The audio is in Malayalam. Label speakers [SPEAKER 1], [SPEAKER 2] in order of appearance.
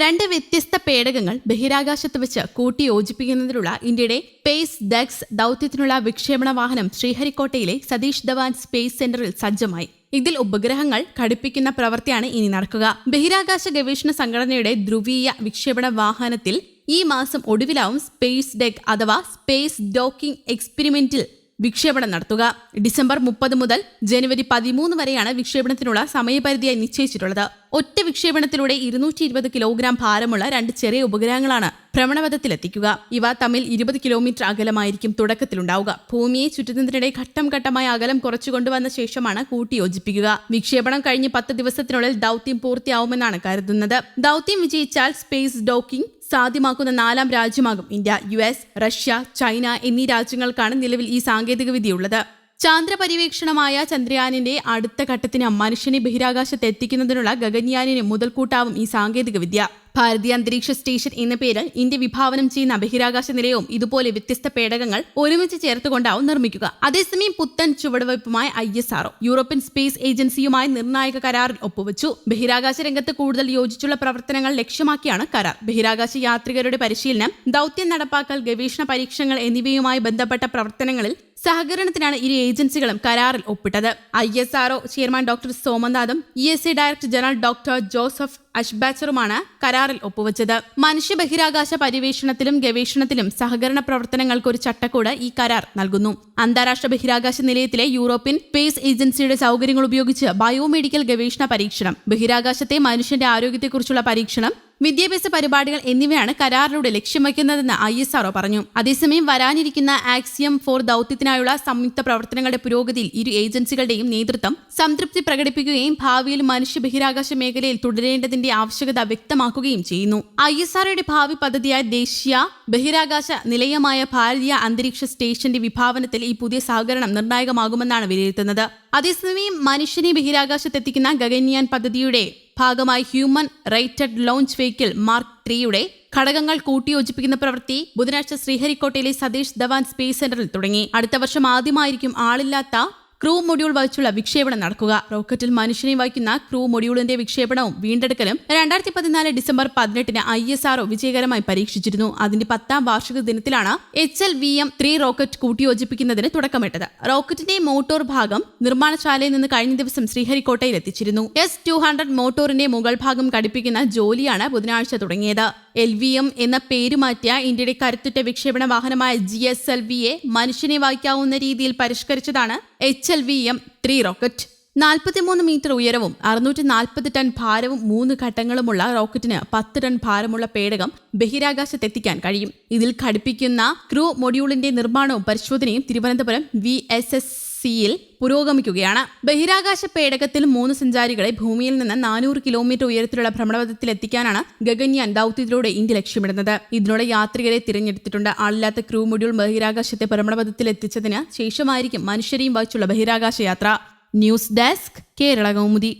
[SPEAKER 1] രണ്ട് വ്യത്യസ്ത പേടകങ്ങൾ ബഹിരാകാശത്ത് വെച്ച് കൂട്ടിയോജിപ്പിക്കുന്നതിനുള്ള ഇന്ത്യയുടെ സ്പേസ് ഡെക്സ് ദൌത്യത്തിനുള്ള വിക്ഷേപണ വാഹനം ശ്രീഹരിക്കോട്ടയിലെ സതീഷ് ധവാൻ സ്പേസ് സെന്ററിൽ സജ്ജമായി. ഇതിൽ ഉപഗ്രഹങ്ങൾ ഘടിപ്പിക്കുന്ന പ്രവൃത്തിയാണ് ഇനി നടക്കുക. ബഹിരാകാശ ഗവേഷണ സംഘടനയുടെ ധ്രുവീയ വിക്ഷേപണ വാഹനത്തിൽ ഈ മാസം ഒടുവിലാവും സ്പേസ് ഡെക് അഥവാ സ്പേസ് ഡോക്കിംഗ് എക്സ്പെരിമെന്റിൽ വിക്ഷേപണം നടത്തുക. ഡിസംബർ മുപ്പത് മുതൽ ജനുവരി പതിമൂന്ന് വരെയാണ് വിക്ഷേപണത്തിനുള്ള സമയപരിധിയായി നിശ്ചയിച്ചിട്ടുള്ളത്. ഒറ്റ വിക്ഷേപണത്തിലൂടെ ഇരുന്നൂറ്റി ഇരുപത് കിലോഗ്രാം ഭാരമുള്ള രണ്ട് ചെറിയ ഉപഗ്രഹങ്ങളാണ് ഭ്രമണപഥത്തിലെത്തിക്കുക. ഇവ തമ്മിൽ ഇരുപത് കിലോമീറ്റർ അകലമായിരിക്കും തുടക്കത്തിലുണ്ടാവുക. ഭൂമിയെ ചുറ്റുന്നതിനിടെ ഘട്ടം ഘട്ടമായി അകലം കുറച്ചു കൊണ്ടുവന്ന ശേഷമാണ് കൂട്ടിയോജിപ്പിക്കുക. വിക്ഷേപണം കഴിഞ്ഞ് പത്ത് ദിവസത്തിനുള്ളിൽ ദൗത്യം പൂർത്തിയാവുമെന്നാണ് കരുതുന്നത്. ദൗത്യം വിജയിച്ചാൽ സ്പേസ് ഡോക്കിംഗ് സാധ്യമാക്കുന്ന നാലാം രാജ്യമാകും India U S Russia China എന്നീ രാജ്യങ്ങൾക്കാണ് നിലവിൽ ഈ സാങ്കേതികവിദ്യയുള്ളത്. ചാന്ദ്ര പര്യവേക്ഷണമായ ചന്ദ്രയാനിന്റെ അടുത്ത ഘട്ടത്തിന് മനുഷ്യനെ ബഹിരാകാശത്ത് എത്തിക്കുന്നതിനുള്ള ഗഗൻയാനിന് മുതൽക്കൂട്ടാവും ഈ സാങ്കേതികവിദ്യ. ഭാരതീയ അന്തരീക്ഷ സ്റ്റേഷൻ എന്ന പേരിൽ ഇന്ത്യ വിഭാവനം ചെയ്യുന്ന ബഹിരാകാശ നിലയവും ഇതുപോലെ വ്യത്യസ്ത പേടകങ്ങൾ ഒരുമിച്ച് ചേർത്തുകൊണ്ടാവും നിർമ്മിക്കുക. അതേസമയം പുത്തൻ ചുവടുവയ്പുമായ I S R O European space ഏജൻസിയുമായി നിർണായക കരാറിൽ ഒപ്പുവച്ചു. ബഹിരാകാശ രംഗത്ത് കൂടുതൽ യോജിച്ചുള്ള പ്രവർത്തനങ്ങൾ ലക്ഷ്യമാക്കിയാണ് കരാർ. ബഹിരാകാശ യാത്രികരുടെ പരിശീലനം ദൌത്യം നടപ്പാക്കൽ ഗവേഷണ പരീക്ഷണങ്ങൾ എന്നിവയുമായി ബന്ധപ്പെട്ട പ്രവർത്തനങ്ങളിൽ സഹകരണത്തിനാണ് ഇരു ഏജൻസികളും കരാറിൽ ഒപ്പിട്ടത്. I S R O chairman doctor സോമനാഥും E S C director general doctor Joseph അഷ്ബാച്ചറുമാണ് കരാറിൽ ഒപ്പുവച്ചത്. മനുഷ്യ ബഹിരാകാശ പര്യവേഷണത്തിലും ഗവേഷണത്തിലും സഹകരണ പ്രവർത്തനങ്ങൾക്ക് ഒരു ചട്ടക്കൂട് ഈ കരാർ നൽകുന്നു. അന്താരാഷ്ട്ര ബഹിരാകാശ നിലയത്തിലെ യൂറോപ്യൻ സ്പേസ് ഏജൻസിയുടെ സൗകര്യങ്ങൾ ഉപയോഗിച്ച് ബയോമെഡിക്കൽ ഗവേഷണ പരീക്ഷണം ബഹിരാകാശത്തെ മനുഷ്യന്റെ ആരോഗ്യത്തെക്കുറിച്ചുള്ള പരീക്ഷണം വിദ്യാഭ്യാസ പരിപാടികൾ എന്നിവയാണ് കരാറിലൂടെ ലക്ഷ്യം വയ്ക്കുന്നതെന്ന് ഐ എസ് ആർഒ പറഞ്ഞു. അതേസമയം വരാനിരിക്കുന്ന ആക്സിയം ഫോർ ദൌത്യത്തിനായുള്ള സംയുക്ത പ്രവർത്തനങ്ങളുടെ പുരോഗതിയിൽ ഇരു ഏജൻസികളുടെയും നേതൃത്വം സംതൃപ്തി പ്രകടിപ്പിക്കുകയും ഭാവിയിൽ മനുഷ്യ ബഹിരാകാശ മേഖലയിൽ തുടരേണ്ടതിന്റെ ആവശ്യകത വ്യക്തമാക്കുകയും ചെയ്യുന്നു. ഐ എസ് ആർഒയുടെ ഭാവി പദ്ധതിയായ ദേശീയ ബഹിരാകാശ നിലയമായ ഭാരതീയ അന്തരീക്ഷ സ്റ്റേഷന്റെ വിഭാവനത്തിൽ ഈ പുതിയ സഹകരണം നിർണായകമാകുമെന്നാണ് വിലയിരുത്തുന്നത്. അതേസമയം മനുഷ്യനെ ബഹിരാകാശത്തെത്തിക്കുന്ന ഗഗൻയാൻ പദ്ധതിയുടെ ഭാഗമായി human rated launch vehicle mark ത്രീയുടെ ഘടകങ്ങൾ കൂട്ടിയോജിപ്പിക്കുന്ന പ്രവൃത്തി ബുധനാഴ്ച ശ്രീഹരിക്കോട്ടയിലെ സതീഷ് ധവാൻ സ്പേസ് സെന്ററിൽ തുടങ്ങി. അടുത്ത വർഷം ആദ്യമായിരിക്കും ആളില്ലാത്ത ക്രൂ മൊഡ്യൂൾ വഹിച്ചുള്ള വിക്ഷേപണം നടക്കുക. റോക്കറ്റിൽ മനുഷ്യനെ വഹിക്കുന്ന ക്രൂ മൊഡ്യൂളിന്റെ വിക്ഷേപണവും വീണ്ടെടുക്കലും രണ്ടായിരത്തി പതിനാല് ഡിസംബർ പതിനെട്ടിന് ഐ എസ് ആർഒ വിജയകരമായി പരീക്ഷിച്ചിരുന്നു. അതിന്റെ പത്താം വാർഷിക ദിനത്തിലാണ് H L V M three rocket കൂട്ടിയോജിപ്പിക്കുന്നതിന് തുടക്കമിട്ടത്. റോക്കറ്റിന്റെ മോട്ടോർ ഭാഗം നിർമ്മാണശാലയിൽ നിന്ന് കഴിഞ്ഞ ദിവസം ശ്രീഹരിക്കോട്ടയിൽ എത്തിച്ചിരുന്നു. എസ് ടു ഹൺഡ്രഡ് മോട്ടോറിന്റെ മുകൾ ഭാഗം ഘടിപ്പിക്കുന്ന ജോലിയാണ് ബുധനാഴ്ച തുടങ്ങിയത്. എൽ വി എം എന്ന പേര് മാറ്റിയ ഇന്ത്യയുടെ കരുത്തുറ്റ വിക്ഷേപണ വാഹനമായ ജി എസ് എൽ വിയെ മനുഷ്യനെ വായിക്കാവുന്ന രീതിയിൽ പരിഷ്കരിച്ചതാണ് H L V M three rocket. നാൽപ്പത്തിമൂന്ന് മീറ്റർ ഉയരവും അറുന്നൂറ്റി നാൽപ്പത് ടൺ ഭാരവും മൂന്ന് ഘട്ടങ്ങളുമുള്ള റോക്കറ്റിന് പത്ത് ടൺ ഭാരമുള്ള പേടകം ബഹിരാകാശത്തെത്തിക്കാൻ കഴിയും. ഇതിൽ ഘടിപ്പിക്കുന്ന ക്രൂ മൊഡ്യൂളിന്റെ നിർമ്മാണവും പരിശോധനയും തിരുവനന്തപുരം വി എസ് എസ് സിയിൽ പുരോഗമിക്കുകയാണ്. ബഹിരാകാശ പേടകത്തിൽ മൂന്ന് സഞ്ചാരികളെ ഭൂമിയിൽ നിന്ന് നാനൂറ് കിലോമീറ്റർ ഉയരത്തിലുള്ള ഭ്രമണപഥത്തിൽ എത്തിക്കാനാണ് ഗഗൻയാൻ ദൗത്യത്തിലൂടെ ഇന്ത്യ ലക്ഷ്യമിടുന്നത്. ഇതിനോടെ യാത്രികരെ തിരഞ്ഞെടുത്തിട്ടുണ്ട്. ആളില്ലാത്ത ക്രൂ മൊഡ്യൂൾ ബഹിരാകാശത്തെ ഭ്രമണപഥത്തിൽ എത്തിച്ചതിന് ശേഷമായിരിക്കും മനുഷ്യരെയും വഹിച്ചുള്ള ബഹിരാകാശ യാത്ര. News desk Kerala Kaumudi.